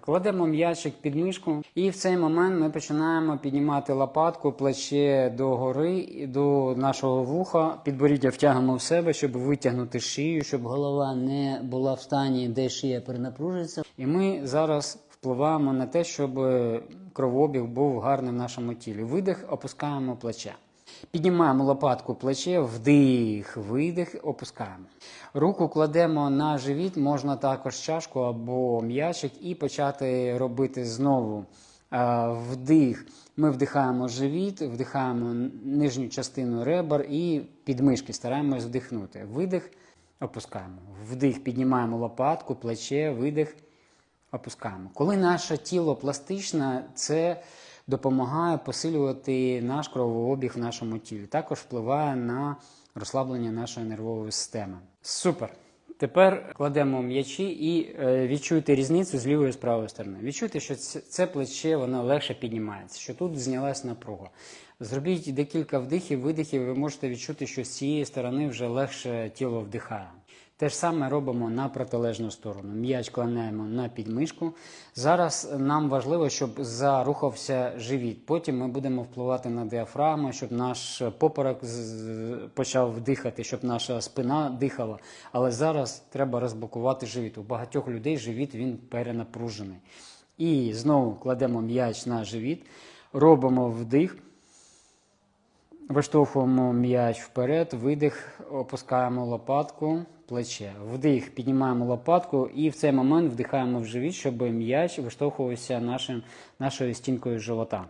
Кладемо м'ячик під мишку, і в цей момент ми починаємо піднімати лопатку, плече до гори до нашого вуха. Підборіддя втягнемо в себе, щоб витягнути шию, щоб голова не була в стані, де шия перенапружиться. І ми зараз впливаємо на те, щоб кровообіг був гарний в нашому тілі. Видих, опускаємо плече. Піднімаємо лопатку плече, вдих, видих, опускаємо. Руку кладемо на живіт, можна також чашку або м'ячик, і почати робити знову е, вдих. Ми вдихаємо живіт, вдихаємо нижню частину ребер і підмишки стараємось вдихнути. Видих, опускаємо. Вдих, піднімаємо лопатку, плече, видих, опускаємо. Коли наше тіло пластичне, це допомагає посилювати наш кровообіг в нашому тілі. Також впливає на розслаблення нашої нервової системи. Супер! Тепер кладемо м'ячі і е, відчуйте різницю з лівої і з правої сторони. Відчуйте, що це, плече воно легше піднімається, що тут знялась напруга. Зробіть декілька вдихів, видихів, ви можете відчути, що з цієї сторони вже легше тіло вдихає. Те ж саме робимо на протилежну сторону. М'яч кладаємо на підмишку. Зараз нам важливо, щоб зарухався живіт. Потім ми будемо впливати на діафрагму, щоб наш поперек почав дихати, щоб наша спина дихала. Але зараз треба розблокувати живіт. У багатьох людей живіт він перенапружений. І знову кладемо м'яч на живіт, робимо вдих. Виштовхуємо м'яч вперед, видих, опускаємо лопатку, плече. Вдих, піднімаємо лопатку і в цей момент вдихаємо в живіт, щоб м'яч виштовхувався нашим, нашою стінкою живота.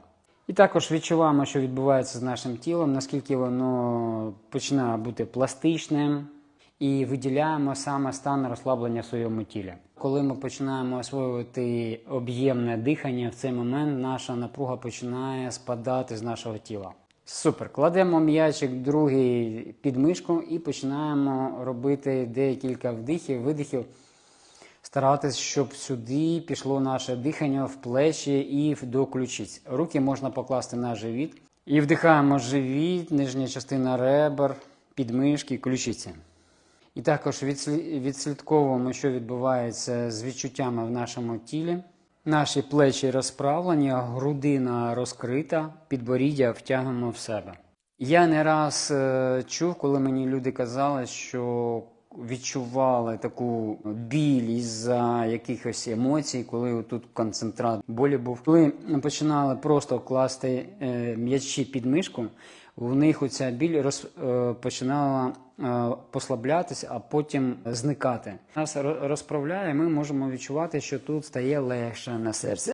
І також відчуваємо, що відбувається з нашим тілом, наскільки воно починає бути пластичним, і виділяємо саме стан розслаблення в своєму тілі. Коли ми починаємо освоювати об'ємне дихання, в цей момент наша напруга починає спадати з нашого тіла. Супер. Кладемо м'ячик другий під мишку і починаємо робити декілька вдихів, видихів. Старатись, щоб сюди пішло наше дихання в плечі і до ключиць. Руки можна покласти на живіт. І вдихаємо живіт, нижня частина ребер, підмишки, ключиці. І також відслідковуємо, що відбувається з відчуттями в нашому тілі. Наші плечі розправлені, грудина розкрита, підборіддя втягнемо в себе. Я не раз е, чув, коли мені люди казали, що відчували таку біль із-за якихось емоцій, коли тут концентрат болі був. Коли починали просто класти е, м'ячі під мишку, у них оця біль роз, е, починала е, послаблятися, а потім зникати. Нас розправляє, ми можемо відчувати, що тут стає легше на серці.